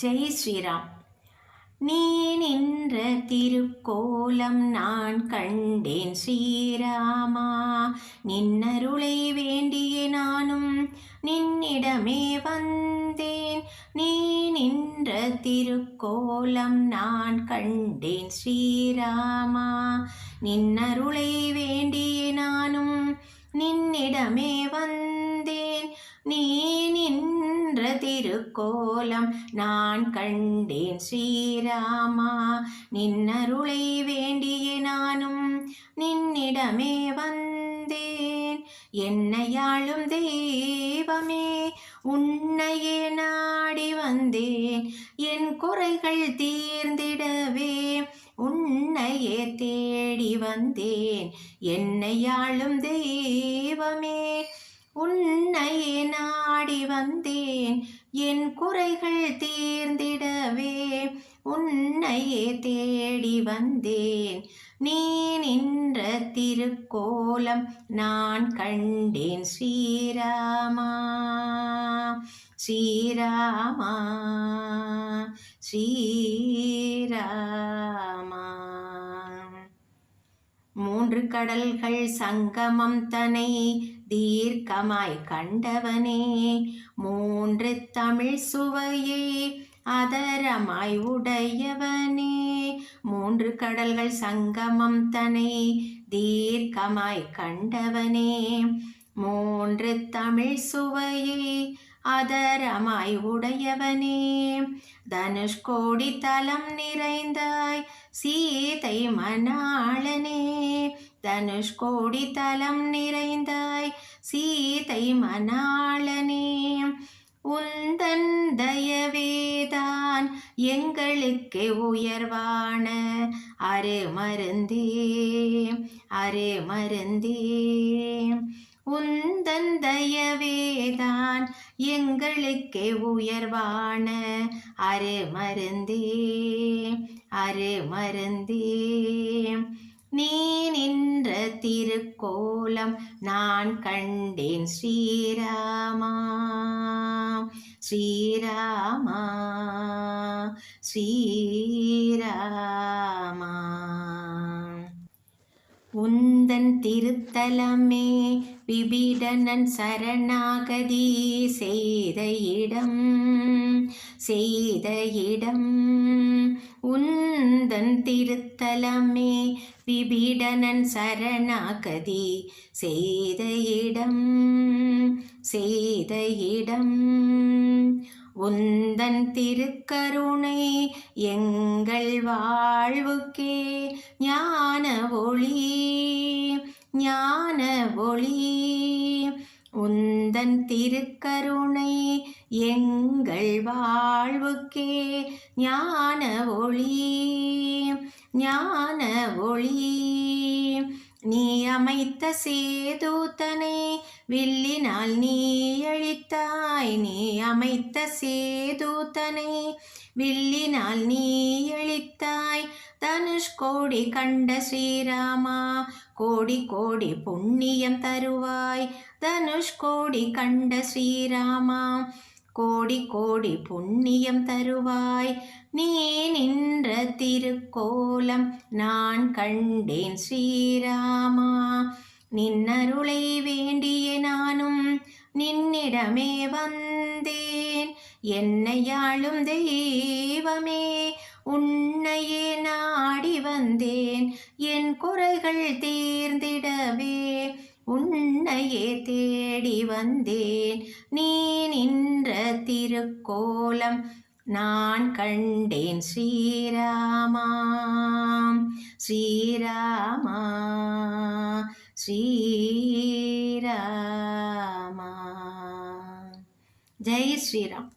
ஜெய் ஸ்ரீராம். நீ நின்ற திருக்கோலம் நான் கண்டேன் ஸ்ரீராமா. நின்னருளை வேண்டிய நானும் நின்னிடமே வந்தேன். நீ நின்ற திருக்கோலம் நான் கண்டேன் ஸ்ரீராமா. நின்னருளை வேண்டிய நானும் நின்னிடமே வந்தேன். நீ திருக்கோலம் நான் கண்டேன் ஸ்ரீராமா. நின்னருளை வேண்டிய நானும் நின்னிடமே வந்தேன். என்னையாளும் தெய்வமே உன்னையே நாடி வந்தேன். என் குறைகள் தீர்ந்திடவே உன்னையே தேடி வந்தேன். என்னையாளும் தெய்வமே உன்னை நாடி வந்தேன். என் குறைகள் தீர்ந்திடவே உன்னையே தேடி வந்தேன். நீ நின்ற திருக்கோலம் நான் கண்டேன். ஸ்ரீராமா ஸ்ரீராமா ஸ்ரீராமா. மூன்று கடல்கள் சங்கமம் தனை தீர்க்கமாய் கண்டவனே மூன்று தமிழ் சுவையே அதரமாய் உடையவனே. மூன்று கடல்கள் சங்கமம் தனை தீர்க்கமாய் கண்டவனே மூன்று தமிழ் சுவையே அதரமாய் உடையவனே. தனுஷ்கோடி தலம் நிறைந்தாய் சீதை மணாளனே. தனுஷ்கோடி தலம் நிறைந்தாய் சீதை மணாளனே. உந்தன் தயவேதான் எங்களுக்கு உயர்வான அரு மருந்தே அரு மருந்தே உந்தன் தயவேதான் எங்களுக்கு உயர்வான அரு மருந்தே அரு மருந்தே நீ திருக்கோலம் நான் கண்டேன் ஸ்ரீராமா. ஸ்ரீராமா. ஸ்ரீரா திருத்தலமே. விபீடனன் சரணாகதி செய்த இடம் செய்த இடம் உந்தன் திருத்தலமே. விபீடனன் சரணாகதி செய்த இடம் செய்த இடம் உந்தன் திருக்கருணை எங்கள் வாழ்வுக்கே ஞான ஒளி ஞான ஒளி. உந்தன் திருக்கருணை எங்கள் வாழ்வுக்கே ஞான ஒளி ஞான ஒளி. நீ அமைத்த சேதூத்தனே வில்லினால் நீ அழித்தாய். நீ அமைத்த சேதூத்தனை வில்லினால் நீ அழித்தாய். தனுஷ் கோடி கண்ட ஸ்ரீராமா கோடி கோடி புண்ணியம் தருவாய். தனுஷ் கோடி கண்ட ஸ்ரீராமா கோடி கோடி புண்ணியம் தருவாய். நீ நின்ற திருக்கோலம் நான் கண்டேன் ஸ்ரீராம் நின்னருளை வேண்டிய நானும் நின்னிடமே வந்தேன். என்னையாளும் தெய்வமே உன்னையே நாடி வந்தேன். என் குறைகள் தீர்ந்திடவே உன்னையே தேடி வந்தேன். நீ நின்ற திருக்கோலம் நான் கண்டேன். ஸ்ரீராமா ஸ்ரீராமா. ஸ்ரீராமா ஜெய் ஸ்ரீராம்